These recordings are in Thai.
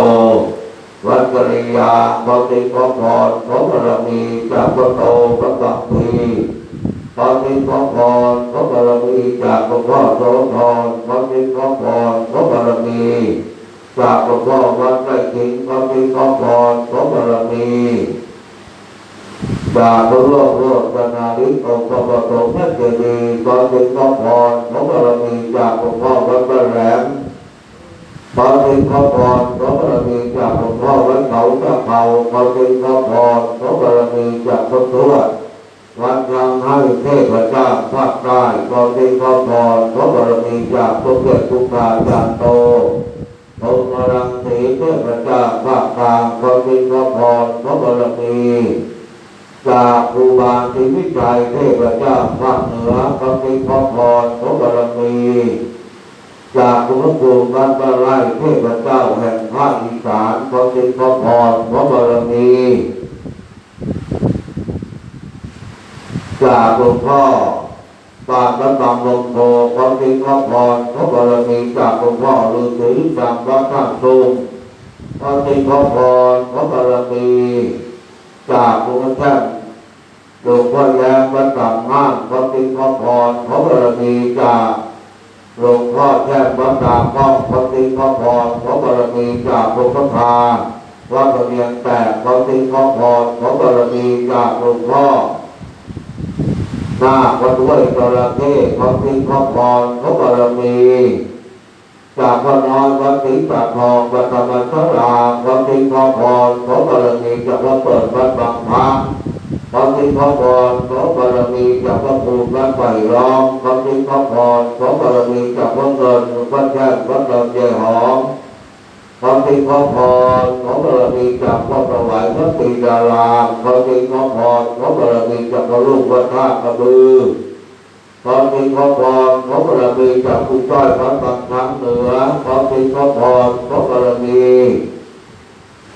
โอวัจริยาปฏิปพรของบารมีจากพระโตพระกัปพีปฏิปพรของบารมีจากหลวงพ่อโสธรปฏิปพรของบารมีจากหลวงพ่อวัดไร่ขิงปฏิปพรของบารมีจากพระโลกโลกปนาลิโอพระปฐมพระเจดีย์ปฏิปพรของบารมีจากหลวงพ่อวัดบ้านแหลม ขอเป็นขอพรขอบารมีจากหลวงพ่อวัดเขาตะเขาขอเป็นขอพรขอบารมีจากพระทววันยังให้เทพเจ้าภาคใต้ขอเป็นขอพรขอบารมีจากพระเกิดทุกขาจารย์โตองค์รังสีเทพเจ้าภาคกลางขอเป็นขอพรขอบารมีจากครูบาศรีวิชัยเทพเจ้าภาคเหนือขอเป็นขอพรขอบารมี จากหลวงปู่บ้านบ้านไร่เทพเจ้าแห่งภาคอีสานขอสิขอพรขอบารมีจากหลวงพ่อปากพระตำลงโพขอสิขอพรขอบารมีจากหลวงพ่อฤาษีจากพระท่านสูงขอสิขอพรขอบารมีจากหลวงพ่อแท่นหลวงพ่อแย้มวัดต่างห้างขอสิขอพรขอบารมีจาก หลวงพ่อแท่นวัดตาพ้องพระติพระพรขอบารมีจากหลวงพ่อพาวัดตะเนียงแตกพระติพระพรขอบารมีจากหลวงพ่อหน้าวัดด้วยจระเข้พระติพระพรขอบารมีจากพระน้อยวัดศรีปากทองวัดธรรมชลาพระติพระพรขอบารมีจากวัดเปิดวัดบางพระ ขอสิขอพรขอบารมีจากพระภูมิวัดไผ่ร้องขอสิขอพรขอบารมีจากพระเงินวัดแจ้งวัดดอนเจหอมขอสิขอพรขอบารมีจากพระประวัยพระตีดาราขอสิขอพรขอบารมีจากพระลูกวัดท่ากระบือขอสิขอพรขอบารมีจากคุณจ้อยพระตังทางเหนือขอสิขอพรขอบารมี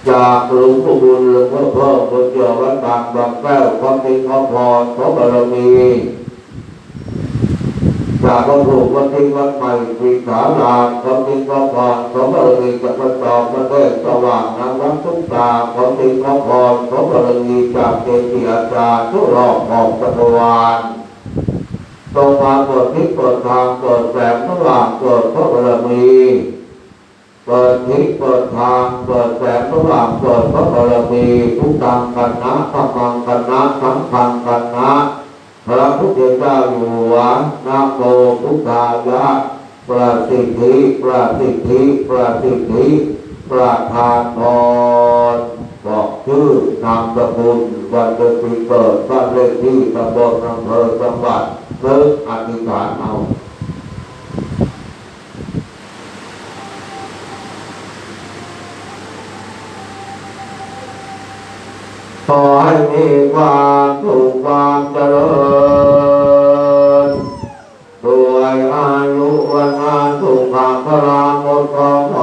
จากหลวงปู่บุญหลวงพ่อเพิ่มบนเจ้าวัดบางบางแก้วความจริงความพรขอบารมีจากพระถูกวันทิ้งวันใหม่ปีขาลาความจริงความพรขอบารมีจากพระจอมพระเทศสว่างนางวัดทุกตาความจริงความพรขอบารมีจากเจดีย์อาจารย์ทุกรอบของจักรวาลตรงมาเปิดทิศเปิดทางเปิดแสงสว่างเปิดพระบารมี ปิดทิศเปิดทางเปิดแสงสว่างเปิดพระบารมีทุกทางกันนะธรรมังกันนะสังฆังกันนะพระพุทธเจ้าอยู่หัวนาโมพุทธายะประสิทธิประสิทธิประสิทธิประทานพรบอกชื่อนามสกุลวันเดือนปีเกิดบ้านเลขที่ตำบลอำเภอจังหวัดเพิ่งอธิษฐานเอา ขอให้มีความสุขความเจริญด้วยอายุวันงานสุขภาพราหมดความหมดโศก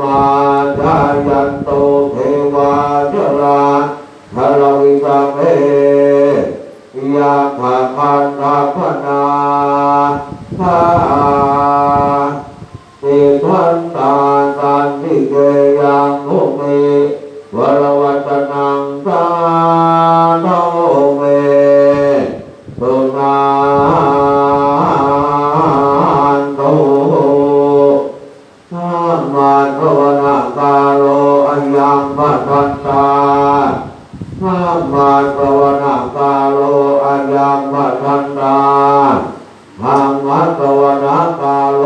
มาจายันโตเทวาจราทะลวิกาเมยาภาคันตาพนาภาติพันตาตันทิเกยังหุเมวรว ภวนาคาโล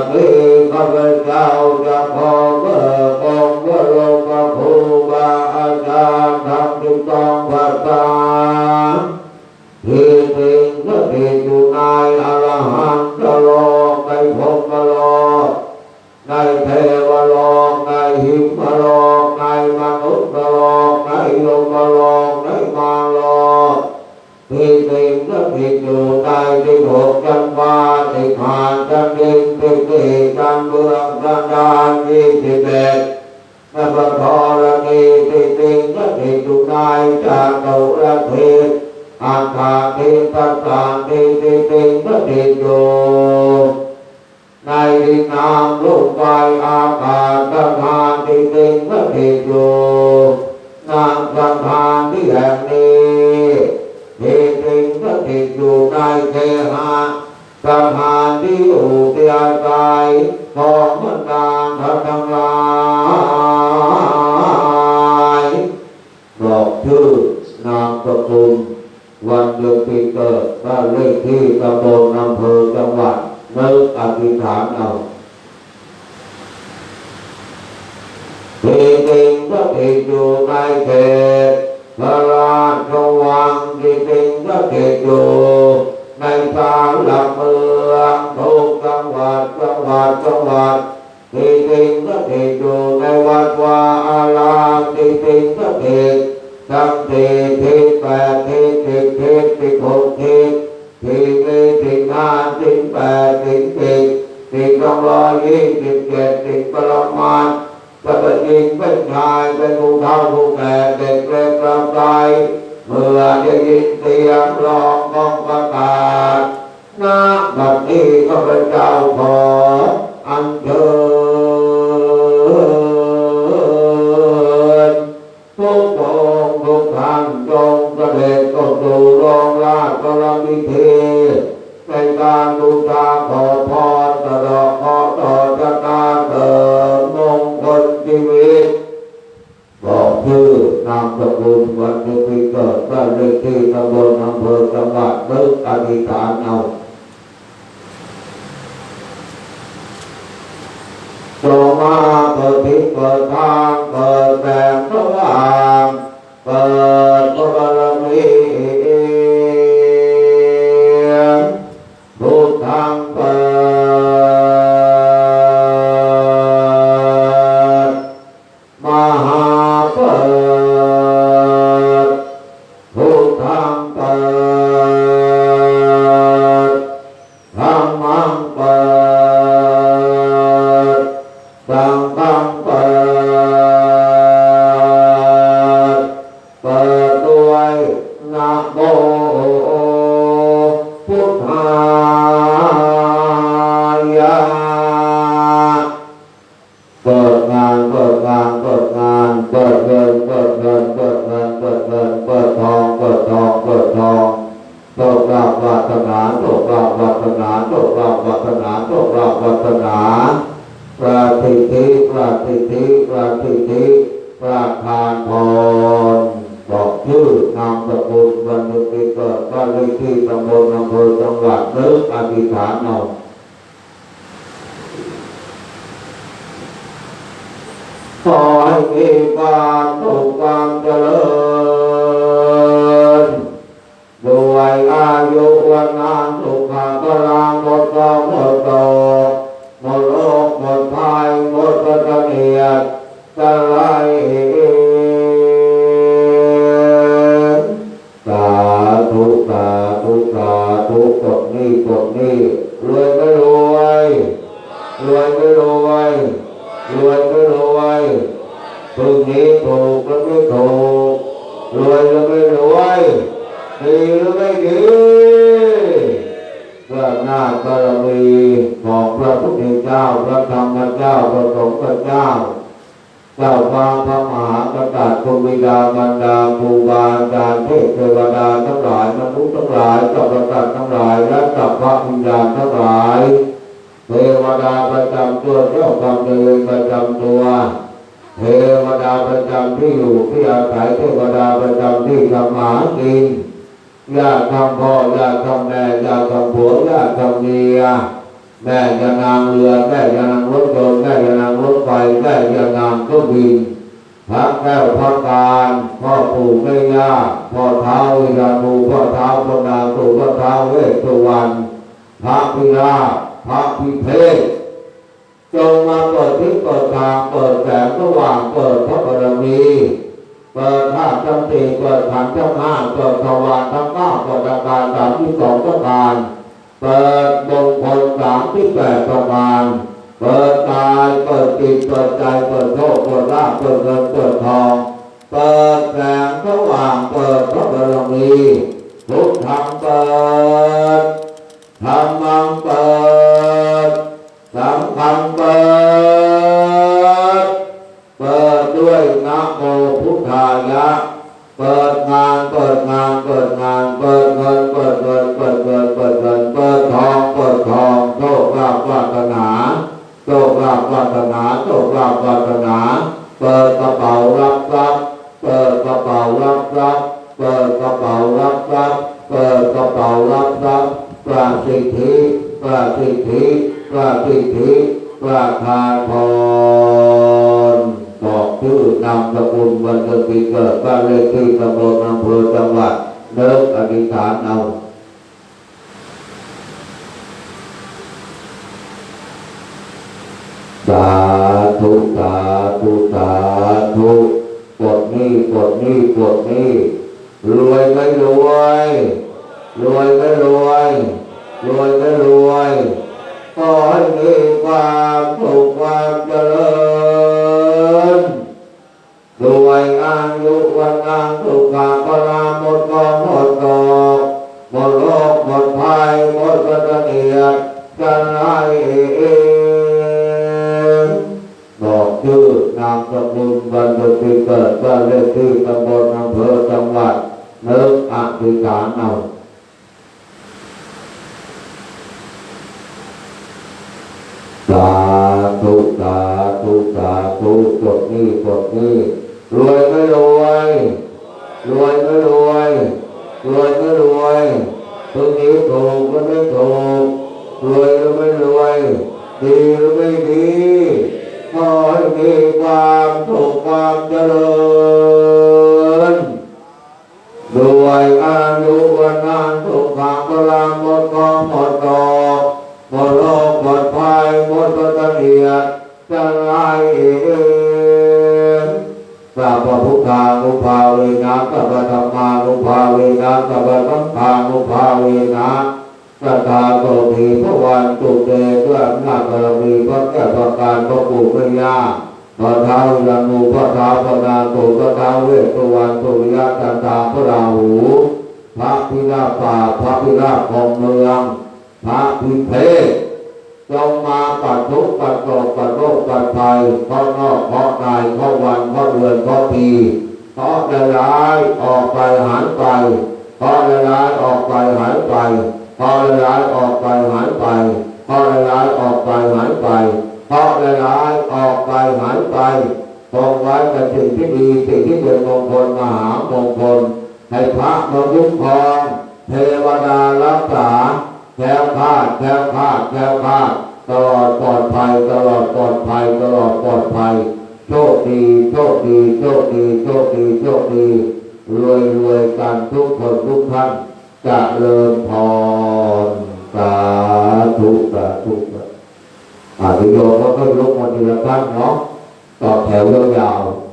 บัดนี้ข้า ในจากตุระเทอาคาเทิตัสสาที่ที่สิ่งที่ผิดอยู่ในดินน้ำลมไฟอากาศสังขารที่เป็นพระเอกอยู่นามสังขารที่แห่งนี้ที่เป็นพระเอกอยู่ในเทหะสังขารที่อยู่ที่อาศัยของมันตางทั้งหลาย อนามสกุลวันเดือนปีเกิดบ้านเลขที่ตำบลอำเภอจังหวัดนึกอธิษฐานเอาที่จริงก็ติดอยู่ในเขตพระราชวังที่จริงก็ติดอยู่ในศาลหลักเมืองทุกจังหวัดจังหวัดจังหวัดที่จริงก็ติดอยู่ในวัดวาอารามที่จริงก็ติด ทั้งที่ทิแปดทิสิบทิสิบหกทิศที่มีสิ่งห้าสิ่งแปดสิ่งสิบสิ่งสองร้อยยี่สิบเจ็ดสิ่งประมาณจะเป็นหญิงเป็นชายเป็นผู้เฒ่าผู้แก่เด็กเล็กกระไกเมื่อได้ยินเสียงร้องของประกาศนาบัดนี้ข้าพเจ้าขออัญเชิญ ทุกทางเปิ โลกลาบวาสนาโลกลาบวาสนาโลกลาบวาสนาโลกลาบวาสนาปราติติปราติติปราติติปราทานพรบอกชื่อนามสกุลวันดุกิเกิดานเลขที่ตำบลอำเภอจังหวัดเลิกอธิษฐานเอาขอให้มีความสุขความเจริญ วยอายุวันนานสุขภาลาหมดกองหมดโตหมดโรคหมดภัยหมดปัตเนียดสลาย เทวดาประจำที่อยู่ที่อาศัยเทวดาประจำที่ทำมาหากินญาติทำพ่อญาติทำแม่ญาติทำผัวญาติทำเมียแม่จะนางเรือแม่จะนางรถยนต์แม่จะนางรถไฟแม่จะนางเครื่องบินพระแก้วพระการพ่อปู่แม่ย่าพ่อเท้าวิราภูพ่อเท้าพระนางตูพ่อเท้าเวสสุวรรณพระพิราพระพิเภก จงมาเปิดทิศเปิดทางเปิดแสงสว่างเปิดพระบารมีเปิดธาตุทั้งสี่เปิดขันธ์ทั้งห้าเปิดทวารทั้งเก้าเปิดอาการสามที่สองประการเปิดมงคลสามที่แปดประการเปิดกายเปิดจิตเปิดใจเปิดโชคเปิดลาภเปิดเงินเปิดทอง ชคลาภวาสนาโชคลาภวาสนา เปิดกระเป๋ารับทรัพย์เปิดกระเป๋ารับทรัพย์เปิดกระเป๋ารับทรัพย์เปิดกระเป๋ารับทรัพย์ประสิทธิประสิทธิประสิทธิประทานพรบอกชื่อนามสกุลวันเดือนปีเกิดบ้านเลขที่ตำบลอำเภอจังหวัดเลิกอธิษฐานเอา สาธุสาธุสาธุกดนี่กดนี่กดนี่รวยไม่รวยรวยไม่รวยรวยไม่รวยขอให้มีความสุขความเจริญด้วยอายุวันนานสุขะพลาหมดกอ ญด้วยอายุวันนานสุขะพลังหมดกองหมดดอกหมดโรคหมดภัยหมดปัตเนียจะไล่เองสัพพพุทธานุภาเวนะสัพพธรรมานุภาเวนะสัพพสังฆานุภาเวนะสัทธาโสธีพระวันตุเตด้วยอำนาจบารมีพระแก้วประการพระปู่พระย่า พระเท้ายันมูพระเท้าพนางตูพระเท้าเวสสุวรรณสุริยะจันทราพระราหูพระพิราบป่าพระพิราบของเมืองพระพิเพศจงมาปัดทุกข์ปัดโศกปัดโรคปัดภัยข้อนอกข้อในข้อวันข้อเดือนข้อปีข้อใดร้ายออกไปหายไปข้อใดร้ายออกไปหายไปข้อใดร้ายออกไปหายไปข้อใดร้ายออกไปหายไป เพราะร้ายออกไปหายไปตรงไว้แต่สิ่งที่ดีสิ่งที่เป็นมงคลมหามงคลให้พระมาคุ้มครองเทวดารักษาแถวแคล้วคลาดแคล้วคลาดตลอดปลอดภัยตลอดปลอดภัยตลอดปลอดภัยโชคดีโชคดีโชคดีโชคดีโชคดีรวยรวยกันทุกคนทุกท่านจะเริญพรสาธุสาธุ อาธิโยมก็ค่อยลุกมาทีละขั้นเนาะต่อแถวยาวๆ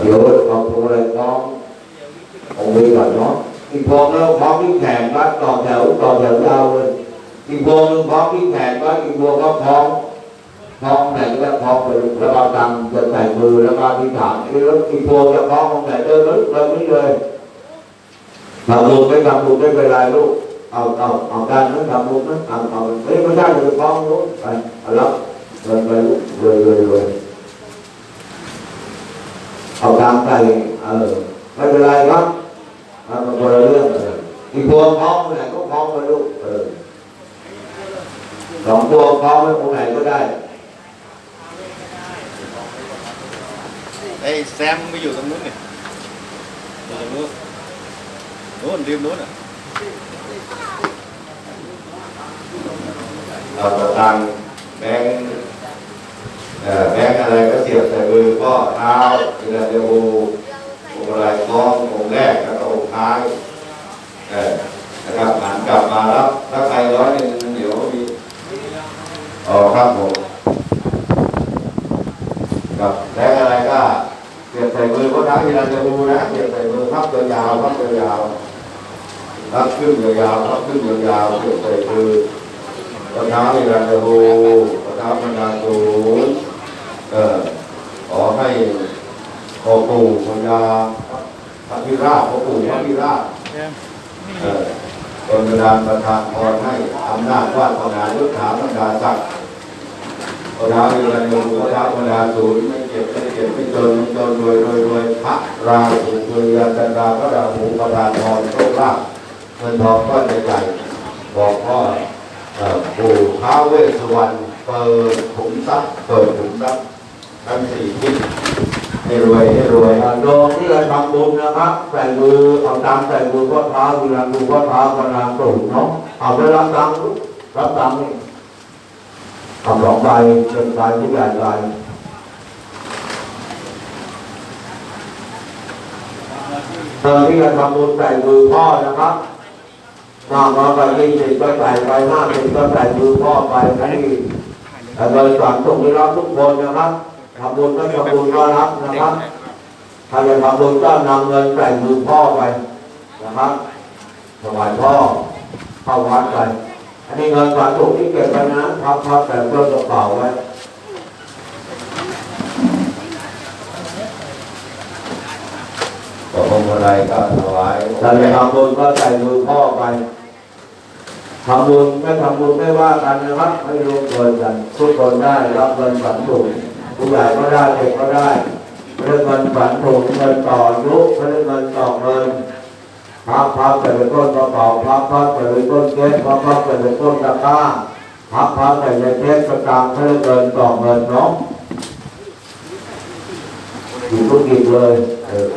เดี๋ยวเอาพวงอะไรคล้องเอาไว้ก่อนเนาะอีกพวงแล้วคล้องที่แขนวัด ต่อแถวต่อแถวยาวเลยอีกวงหนึงคล้องที่แขนวัดอีกวงก็คล้องคล้องไหนก็ได้องไปแล้วก็ตังจะใส่มือแล้วก็ที่ฐานอีกอีกวงจะคล้องตรงไหนเดินเลยเลยนี่เลยทำบุญไม่ทำบุญไม่เป็นไรลูกเอาเอาเอาการนั้นทำบุญนั้นเอาเอาเฮ้ยไม่ได้เลยคล้องลูกไปเอาละเลยไปลูกเลยเลยเลยเอาตามใจเออไม่เป็นไรครับมันเป็นคนละเรื่องเออ อีกพวงพร้อมไหนก็พร้อมไปลูกเออสองพวงพร้อมไปตรงไหนก็ได้ไอ้แซมไปอยู่ตรงนู้นเนี่ยอยู่ตรงนู้นนู้นริมนู้นอะเอาตตังค์แบงค์เอ่อแบงค์อะไรก็เสียบใส่มือก็เท้าเวลาจะโอองค์อะไรคล้ององค์แรกแล้วก็องค์ท้ายเออ นะครับหันกลับมาแล้วถ้าใครร้อยหนึ่งเดี๋ยวมีอ๋อครับผมกับแรงอะไรก็เปลี่ยนใส่มือก็ได้เวลาจะดูนะเปลี่ยนใส่มือพับยาวๆพับยาวๆพับขึ้นยาวๆพับขึ้นยาวเปลี่ยนใส่มือก็เท้าเวลาจะดูก็เท้าพนาสูงเออขอให้ขอปู่พญาพระพิราบขอปู่พระพิราบ เออตนดานประทานพรให้อำนาจวาสนายุทธาบรรดาศักดิ์พระดาวอยู่ในดวงพระดาวพราศูนย์ไม่เจ็บไม่เจ็บไม่จนไม่จนรวยรวยรวยพระราหูรือยาจันดาพระราหูประทานพรโชคลาภเงินทองก้อนใหญ่บอกพ่อปู่ท้าเวสสุวรรณเปิดขุมทรัพย์เปิดขุมทรัพย์ทั้งสี่ทิศ ให้รวยให้รวยโยมที่เราทำบุญนะครับใส่มือเอาตังใส่มือพ่อเท้าเวลาดูพ่อเท้าพระนาสูงเนาะเอาไปรับตังรับตังนี่ทำสองใบเป็นใบที่ใหญ่ใบเติมที่จะทำบุญใส่มือพ่อนะครับมากน้อยไปยี่สิบก็ใส่ไปห้าสิบก็ใส่มือพ่อไปที่โดยสอนตรงนี้รับทุกคนนะครับ ทำบุญก็ทำบุญก็รับนะครับถ้าจะทำบุญก็นำเงินใส่มือพ่อไปนะครับถวายพ่อเข้าวัดไปอันนี้เงินสาธุที่เก็บไปนะพับพับแต่ต้นกระเป๋าไว้ก็คงอะไรก็ถวายถ้าจะทำบุญก็ใส่มือพ่อไปทำบุญไม่ทำบุญไม่ว่ากันนะครับไม่รวมเกินกันทุกคนได้รับเงินฝันถุง ผู้ใหญ่ก็ได้เด็กก็ได้เรื่องเงินฝันถุงเงินต่อยุเรื่องเงินต่อเงินพับพับใส่เป็นต้นกระเป๋าพับพับใส่เป็นต้นเก๊พับพับใส่เป็นต้นตะกร้าพับพับใส่ในเก๊กระตังเรื่องเงินต่อเงินเนาะอยู่ทุกทีเลยเออ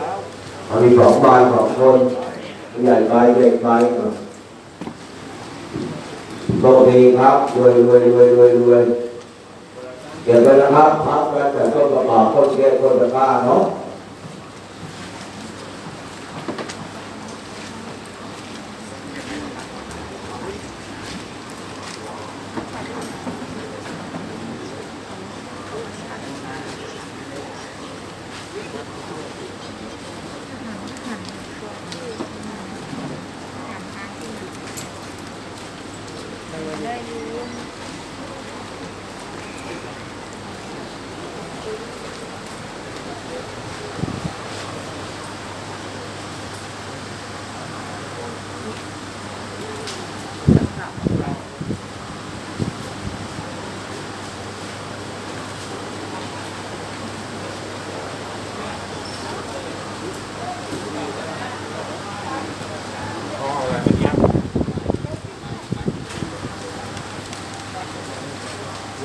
เอามีสองใบสองคนใหญ่ใบเด็กใบโชคดีครับรวยรวยรวยรวยรวย เก็บไว้นะครับพักไว้แต่ต้นกระเป๋าต้นเกียร์ต้นตะก้าเนาะ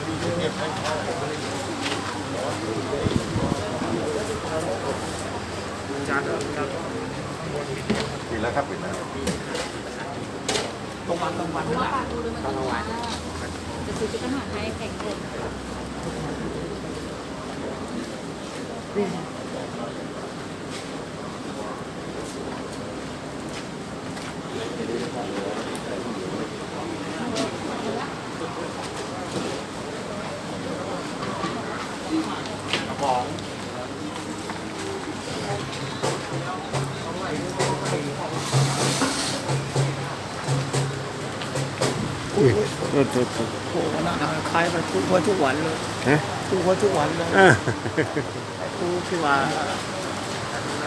ปิดแล้วครับปิดแล้วกลางวันกลางวันด้วยกลางวันจะซื้อชุดทหารให้แข่งเลย อุ้ยโทษโทษโทษโอ้โหนะคล้ายไปทุกวันทุกวันเลยฮะทุกวันทุกวันเลยอ่าทุกที่ว่า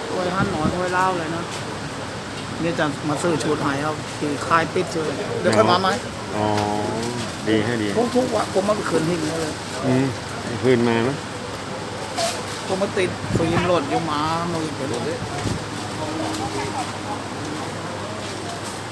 โอ้ยท่านหนอนโอ้ยเล่าเลยนะเนี่ยจะมาซื้อชุดใหม่ครับที่คลายปิดเลยเดี๋ยวค่อยมาไหมอ๋อดีให้ดีทุกทุกวันผมมาไปคืนหิ้งเลยอืมคืนมาไหมผมมาติดฟิล์มรถอยู่หมาหนุ่ยไปเลยเ